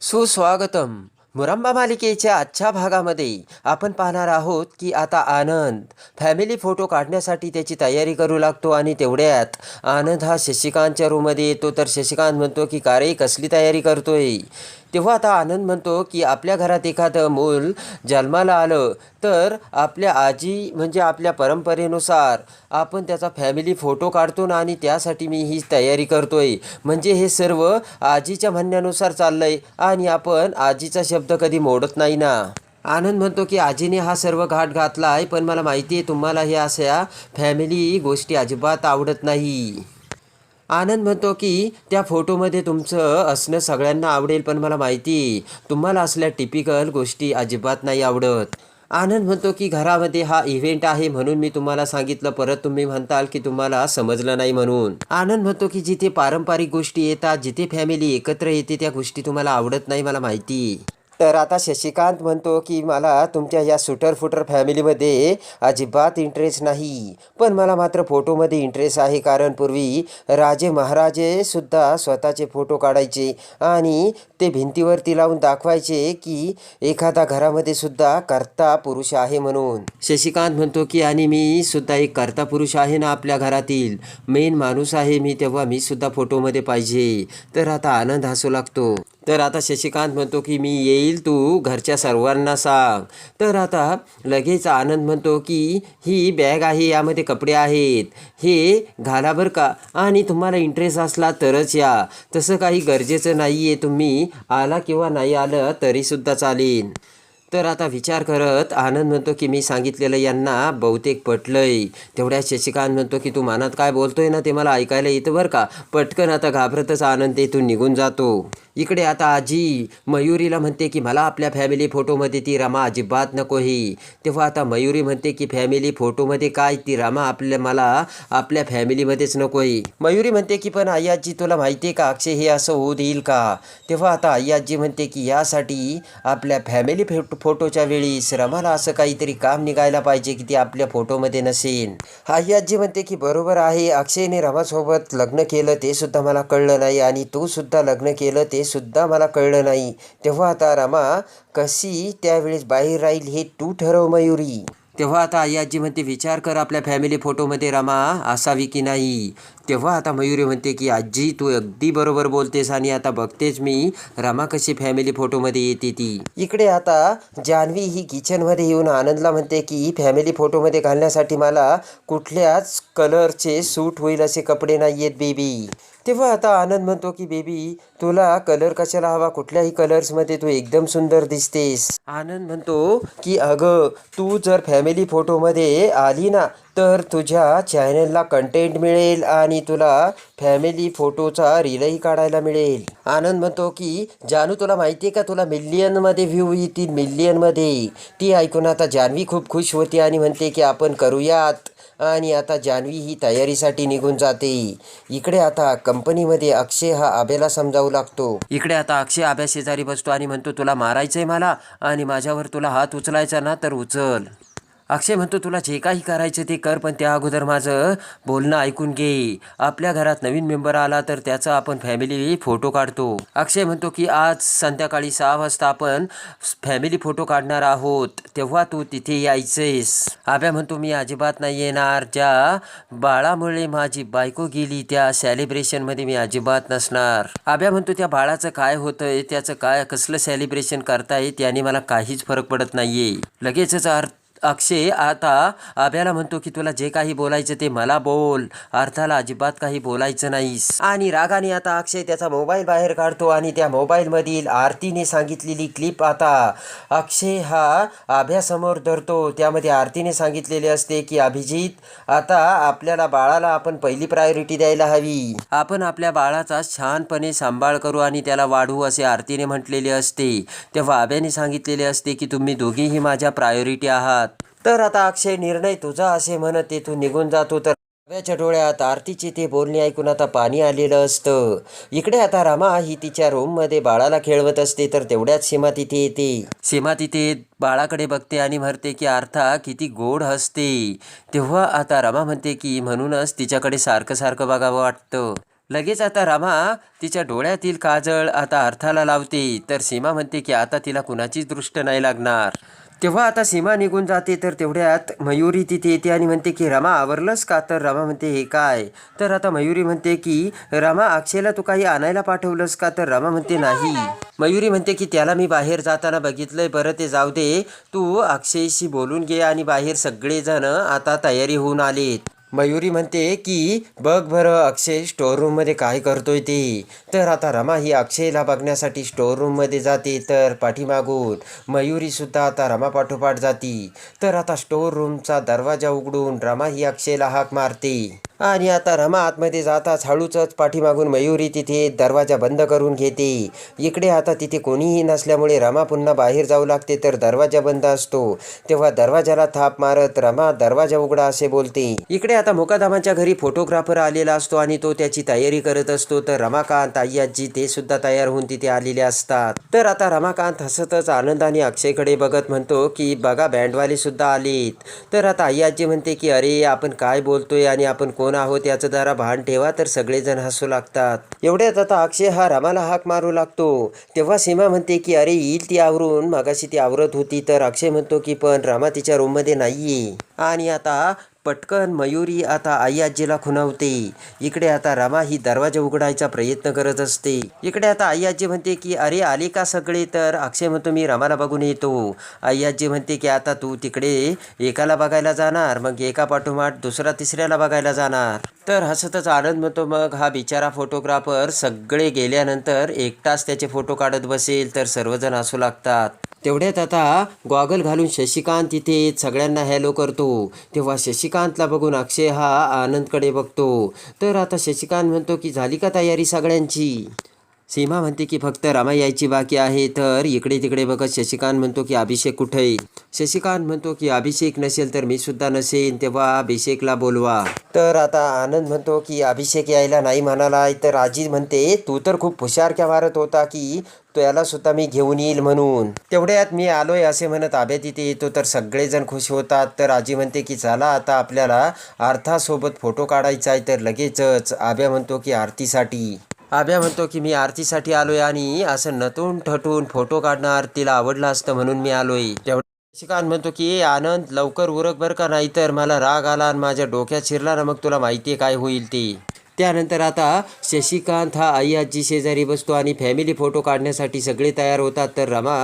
सुस्वागतम. मुरंबा मालिकेच्या आजच्या भागामध्ये आपण पाहणार आहोत की आता आनंद. फॅमिली फोटो काढण्यासाठी त्याची तयारी करू लागतो आणि तेवढ्यात आनंद हा शशिकांतच्या रूममध्ये येतो. तर शशिकांत म्हणतो की का रे कसली तयारी करतोय? तेव्हा आता आनंद म्हणतो की आपल्या घरात एखादं मूल जन्माला आलं तर आपल्या आजी म्हणजे आपल्या परंपरेनुसार आपण त्याचा फॅमिली फोटो काढतो ना आणि त्यासाठी मी ही तयारी करतोय. म्हणजे हे सर्व आजीच्या म्हणण्यानुसार चाललंय आणि आपण आजीचा शब्द कधी मोडत नाही ना. आनंद म्हणतो की आजीने हा सर्व घाट घातला आहे पण मला माहिती आहे तुम्हाला हे अशा फॅमिली गोष्टी अजिबात आवडत नाही. आनंद म्हणतो की त्या फोटोमध्ये तुमचं असणं सगळ्यांना आवडेल पण मला माहिती तुम्हाला असल्या टिपिकल गोष्टी अजिबात नाही आवडत. आनंद म्हणतो की घरामध्ये हा इव्हेंट आहे म्हणून मी तुम्हाला सांगितलं परत तुम्ही म्हणताल की तुम्हाला समजलं नाही म्हणून. आनंद म्हणतो की जिथे पारंपरिक गोष्टी येतात जिथे फॅमिली एकत्र येते त्या गोष्टी तुम्हाला आवडत नाही मला माहिती. तर आता शशिकांत म्हणतो की मला तुमच्या या सुटर फुटर फॅमिलीमध्ये अजिबात इंटरेस्ट नाही. पण मला मात्र फोटोमध्ये इंटरेस्ट आहे कारण पूर्वी राजे महाराजेसुद्धा स्वतःचे फोटो काढायचे आणि ते भिंतीवरती लावून दाखवायचे की एखादा घरामध्ये सुद्धा कर्ता पुरुष आहे म्हणून. शशिकांत म्हणतो की आणि मी सुद्धा एक कर्ता पुरुष आहे ना आपल्या घरातील. मेन माणूस आहे मी तेव्हा मी सुद्धा फोटोमध्ये पाहिजे. तर आता आनंद हसू लागतो. तर आता शशिकांत म्हणतो की मी येईल तू घरच्या सर्वांना सांग. तर आता लगेच आनंद म्हणतो की ही बॅग आहे यामध्ये कपडे आहेत. हे घाला बरं का. आणि तुम्हाला इंटरेस्ट असला तरच या. तसं काही गरजेचं नाही आहे तुम्ही. आला किंवा नाही आलं तरीसुद्धा चालेल. तर आता विचार करत आनंद म्हणतो की मी सांगितलेलं यांना बहुतेक पटलंय. तेवढ्या शशिकांत म्हणतो की तू मनात काय बोलतोय ना ते मला ऐकायला येतं बरं का. पटकन आता घाबरतच आनंद तेथून निघून जातो. इकडे आता आजी मयुरीला म्हणते की मला आपल्या फॅमिली फोटोमध्ये ती रमा अजिबात नको ही तेव्हा आता मयुरी म्हणते की फॅमिली फोटोमध्ये काय? ती रमा आपल्या मला आपल्या फॅमिलीमध्येच नको आहे मयुरी म्हणते की पण आई आजी तुला माहिती आहे का? अक्षय हे असं होऊ देईल का? तेव्हा आता आई आजी म्हणते की यासाठी आपल्या फॅमिली फोटो फोटोच्या वेळी रमाला असं काहीतरी काम निघायला पाहिजे की ती आपल्या फोटोमध्ये नसेल आई आजी म्हणते की बरोबर आहे अक्षयने रमासोबत लग्न केलं ते सुद्धा मला कळलं नाही आणि तू सुद्धा लग्न केलं ते सुद्धा मला कळलं नाही. तेव्हा आता रमा कशी त्यावेळेस बाहेर राहील हे तू ठरव मयुरी. तेव्हा आता आई आजी म्हणते विचार कर आपल्या फॅमिली फोटोमध्ये रमा असावी की नाही? तेव्हा आता मयुरी म्हणते की आजी तू अगदी बरोबर बोलतेस आणि आता बघतेच मी रमा कशी फॅमिली फोटोमध्ये येते ती. इकडे आता जान्हवी ही किचनमध्ये येऊन आनंदला म्हणते की फॅमिली फोटोमध्ये घालण्यासाठी मला कुठल्याच कलरचे सूट होईल असे कपडे नाही आहेत बेबी तेव्हा आता आनंद म्हणतो की बेबी तुला कलर कशाला हवा? कुठल्याही कलर्समध्ये तू एकदम सुंदर दिसतेस. आनंद म्हणतो की अगं तू जर फॅमिली फोटोमध्ये आली ना तर तुझ्या चॅनलला कंटेंट मिळेल आणि तुला फॅमिली फोटोचा रीलही काढायला मिळेल. आनंद म्हणतो की जानू तुला माहिती आहे का? तुला मिलियनमध्ये व्ह्यू येतील मिलियनमध्ये ती ऐकून आता जान्हवी खूप खुश होती आणि म्हणते की आपण करूयात. आणि आता जान्हवी ही तयारीसाठी निघून जाते. इकडे आता कंपनीमध्ये अक्षय हा आब्याला समजावू लागतो. इकडे आता अक्षय आब्या शेजारी बसतो आणि म्हणतो तुला मारायचंय मला आणि माझ्यावर तुला हात उचलायचा ना तर उचल. अक्षय म्हणतो तुला जे काही करायचं ते कर पण त्या अगोदर माझं बोलणं ऐकून घे. आपल्या घरात नवीन मेंबर आला तर त्याचा आपण फॅमिली फोटो काढतो. अक्षय म्हणतो की आज संध्याकाळी सहा वाजता आपण फॅमिली फोटो काढणार आहोत. तेव्हा तू तिथे यायचंयस. आब्या म्हणतो मी अजिबात नाही येणार. ज्या बाळामुळे माझी बायको गेली त्या सेलिब्रेशनमध्ये मी अजिबात नसणार. आब्या म्हणतो त्या बाळाचं काय होतंय? त्याचं काय कसलं सेलिब्रेशन करताय? त्याने मला काहीच फरक पडत नाहीये. लगेचच अर्थ अक्षय आता अभ्याला म्हणतो की तुला जे काही बोलायचं ते मला बोल. अर्थाला अजिबात काही बोलायचं नाहीस. आणि रागाने आता अक्षय त्याचा मोबाईल बाहेर काढतो आणि त्या मोबाईलमधील आरतीने सांगितलेली क्लिप आता अक्षय हा अभ्यासमोर धरतो. त्यामध्ये आरतीने सांगितलेले असते की अभिजित आता आपल्याला बाळाला आपण पहिली प्रायोरिटी द्यायला हवी. आपण आपल्या बाळाचा छानपणे सांभाळ करू आणि त्याला वाढवू असे आरतीने म्हटलेले असते. तेव्हा अभ्याने सांगितलेले असते की तुम्ही दोघीही माझ्या प्रायोरिटी आहात. तर आता अक्षय निर्णय तुझा असे म्हणत तेथून निघून जातो. तर आव्याच्या डोळ्यात आरतीचे ते बोलणे ऐकून आता पाणी आलेलं असतं. इकडे आता रमा ही तिच्या रूममध्ये बाळाला खेळवत असते तर तेवढ्याच सीमा तिथे येते. सीमा तिथे बाळाकडे बघते आणि म्हणते की आर्था किती गोड हसते. तेव्हा आता रमा म्हणते की म्हणूनच तिच्याकडे सारखं सारखं बघावं वाटतं. लगेच आता रामा तिच्या डोळ्यातील काजळ आता अर्थाला लावते. तर सीमा म्हणते की आता तिला कुणाचीच दृष्ट नाही लागणार. तेव्हा आता सीमा निघून जाते तर तेवढ्यात मयुरी तिथे येते आणि म्हणते की रमा आवरलंस का? तर रमा म्हणते हे काय? तर आता मयुरी म्हणते की रमा अक्षयला तू काही आणायला पाठवलंस का? तर रमा म्हणते नाही. मयुरी म्हणते की त्याला मी बाहेर जाताना बघितलंय बरं ते जाऊ दे. तू अक्षयशी बोलून घे आणि बाहेर सगळेजण आता तयारी होऊन आलेत. मयुरी म्हणते की बघ बरं अक्षय स्टोर रूममध्ये काय करतोय ते. तर आता रमा ही अक्षयला बघण्यासाठी स्टोर रूममध्ये जाते तर पाठीमागून मयुरीसुद्धा आता रमा पाठोपाठ जाती. तर आता स्टोअर रूमचा दरवाजा उघडून रमा ही अक्षयला हाक मारते. आणि आता रमा आतमध्ये जाताच हळूचच पाठीमागून मयुरी तिथे दरवाजा बंद करून घेते. इकडे आता तिथे कोणीही नसल्यामुळे रमा पुन्हा बाहेर जाऊ लागते तर दरवाजा बंद असतो. तेव्हा दरवाजाला थाप मारत रमा दरवाजा उघडा असे बोलते. इकडे आता मुकादामाच्या घरी फोटोग्राफर आलेला असतो आणि तो त्याची तयारी करत असतो. तर रमाकांत आई आजी ते सुद्धा तयार होऊन तिथे आलेले असतात. तर आता रमाकांत हसतच आनंदाने अक्षयकडे बघत म्हणतो की बघा बँडवाले सुद्धा आलेत. तर आता आई आजी म्हणते की अरे आपण काय बोलतोय आणि आपण कोण आहोत याचं जरा भान ठेवा तर सगळेजण हसू लागतात. एवढ्यात आता अक्षय हा रामाला हाक मारू लागतो. तेव्हा सीमा म्हणते की अरे येईल ती आवरून. मागाशी ती आवरत होती तर अक्षय म्हणतो की पण रामा तिच्या रूममध्ये नाहीये. आणि आता पटकन मयुरी आता आई आजीला खुणावते. इकडे आता रमा ही दरवाजा उघडायचा प्रयत्न करत असते. इकडे आता आई आजी म्हणते की अरे आले का सगळे? तर अक्षय म्हणतो मी रमाला बघून येतो. आई आजी म्हणते की आता तू तिकडे एकाला बघायला जाणार मग एका पाठोमाठ दुसरा तिसऱ्याला बघायला जाणार. तर हसतच आनंद म्हणतो मग हा बिचारा फोटोग्राफर सगळे गेल्यानंतर एकटाच त्याचे फोटो काढत बसेल तर सर्वजण हसू लागतात. तेवढ्यात आता गॉगल घालून शशिकांत तिथे सगळ्यांना हॅलो करतो. तेव्हा शशिकांतला बघून अक्षय हा आनंदकडे बघतो. तर आता शशिकांत म्हणतो की झाली का तयारी सगळ्यांची? सीमा म्हणते की फक्त रामा यायची बाकी आहे तर इकडे तिकडे बघत शशिकांत म्हणतो की अभिषेक कुठे शशिकांत म्हणतो की अभिषेक नसेल तर मी सुद्धा नसेन तेव्हा अभिषेकला बोलवा. तर आता आनंद म्हणतो की अभिषेक यायला नाही म्हणालाय तर आजी म्हणते तू तर खूप हुशारक्या मारत होता की त्याला सुद्धा मी घेऊन येईल म्हणून. तेवढ्यात मी आलोय असे म्हणत आब्या तिथे येतो तर सगळेजण खुश होतात. तर आजी म्हणते की चला आता आपल्याला अर्थासोबत फोटो काढायचा आहे तर लगेचच. आब्या म्हणतो की आरतीसाठी. आभ्या म्हणतो की मी आरतीसाठी आलोय आणि असं नटून ठटून फोटो काढणं तिला आवडलं असतं म्हणून मी आलोय. तेवढं शिकान म्हणतो की आनंद लवकर उरक बरं का नाही तर मला राग आला आणि माझ्या डोक्यात शिरला ना मग तुला माहिती आहे काय होईल ते. त्यानंतर आता शशिकांत हा आई आजी शेजारी बसतो आणि फॅमिली फोटो काढण्यासाठी सगळे तयार होतात. तर रमा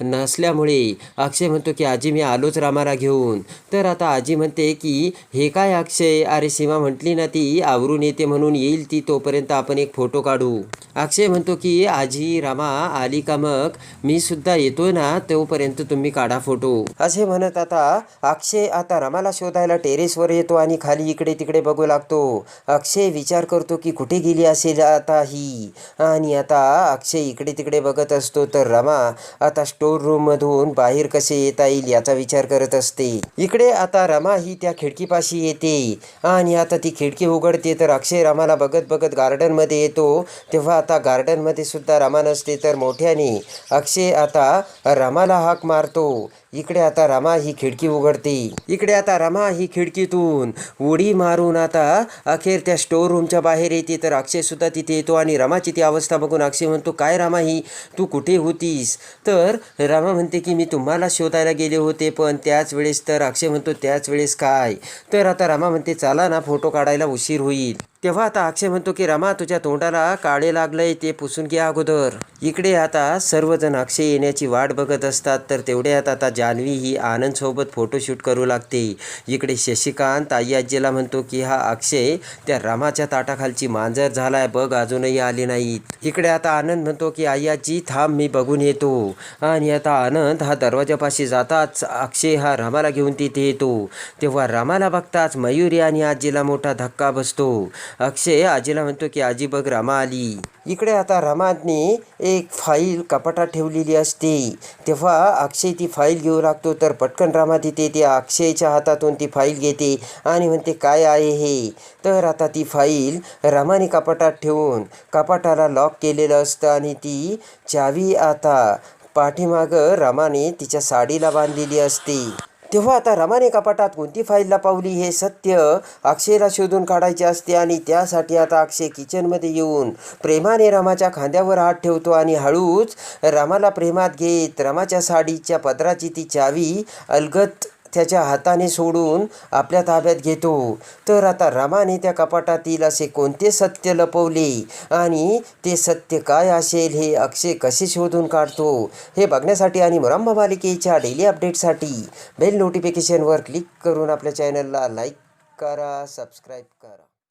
नसल्यामुळे अक्षय म्हणतो की आजी मी आलोच रामाला घेऊन. तर आता आजी म्हणते की हे काय अक्षय? अरे सीमा म्हटली ना ती आवरून येते म्हणून येईल ती तोपर्यंत आपण एक फोटो काढू. अक्षय म्हणतो की आजी रामा आली का मग? मी सुद्धा येतोय ना तोपर्यंत तुम्ही काढा फोटो असे म्हणत आता अक्षय आता रमाला शोधायला टेरेसवर येतो आणि खाली इकडे तिकडे बघू लागतो. अक्षय विचार विचार करतो की कुठे गेली असेल आता ही? आणि आता अक्षय इकडे तिकडे बघत असतो तर रमा आता स्टोर रूममधून बाहेर कसे येता येईल याचा विचार करत असते. इकडे आता रमा ही त्या खिडकीपाशी येते. आणि आता ती खिडकी उघडते तर अक्षय रमाला बघत बघत गार्डनमध्ये येतो. तेव्हा आता गार्डनमध्ये सुद्धा रमा नसते तर मोठ्याने अक्षय आता रमाला हाक मारतो. इकडे आता रमा ही खिडकी उघडते. इकडे आता रमा ही खिडकीतून उडी मारून आता अखेर त्या स्टोर रूमच्या बाहेर येते. तर अक्षय सुद्धा तिथे येतो आणि रमाची ती अवस्था बघून अक्षय म्हणतो काय रमा ही? तू कुठे होतीस? तर रमा म्हणते की मी तुम्हाला शोधायला गेले होते पण त्याच वेळेस तर अक्षय म्हणतो त्याच वेळेस काय? तर आता रमा म्हणते चला ना फोटो काढायला उशीर होईल. तेव्हा आता अक्षय म्हणतो की रमा तुझ्या तोंडाला काळे लागलंय ते पुसून घ्या अगोदर. इकडे आता सर्वजण अक्षय येण्याची वाट बघत असतात तर तेवढ्यात आता जान्हवी ही आनंदसोबत फोटोशूट करू लागते. इकडे शशिकांत आई आजीला म्हणतो की हा अक्षय त्या रमाच्या ताटाखालची मांजर झालाय बघ अजूनही आली नाहीत. इकडे आता आनंद म्हणतो की आई आजी थांब मी बघून येतो. आणि आता आनंद हा दरवाजापाशी जाताच अक्षय हा रामाला घेऊन तिथे येतो. तेव्हा रामाला बघताच मयुरी आणि आजीला मोठा धक्का बसतो. अक्षय आजीला म्हणतो की आजी बघ रमा आली. इकडे आता रमाने एक फाईल कपाटात ठेवलेली असते. तेव्हा अक्षय ती फाईल घेऊ लागतो तर पटकन रमा तिथे ती अक्षयच्या हातातून ती फाईल घेते आणि म्हणते काय आहे हे? तर आता ती फाईल रमाने कपाटात ठेवून कपाटाला लॉक केलेलं असतं आणि ती चावी आता पाठीमागं रमाने तिच्या साडीला बांधलेली असते. तेव्हा आता रमाने कपाटात कोणती फाईल लपवली हे सत्य अक्षयला शोधून काढायचे असते आणि त्यासाठी आता अक्षय किचनमध्ये येऊन प्रेमाने रमाच्या खांद्यावर हात ठेवतो आणि हळूच रमाला प्रेमात घेत रमाच्या साडीच्या पदराची ती चावी अलगत त्याच्या हाताने सोडून आपल्या ताब्यात घेतो. तर आता रामाने त्या कपाटातील असे कोणते सत्य लपवले? आणि ते सत्य काय असेल हे अक्षय कसे शोधून काढतो? हे बघण्यासाठी आणि मुरंबा मालिकेच्या डेली अपडेटसाठी बेल नोटिफिकेशनवर क्लिक करून आपल्या चॅनलला लाईक करा सबस्क्राईब करा.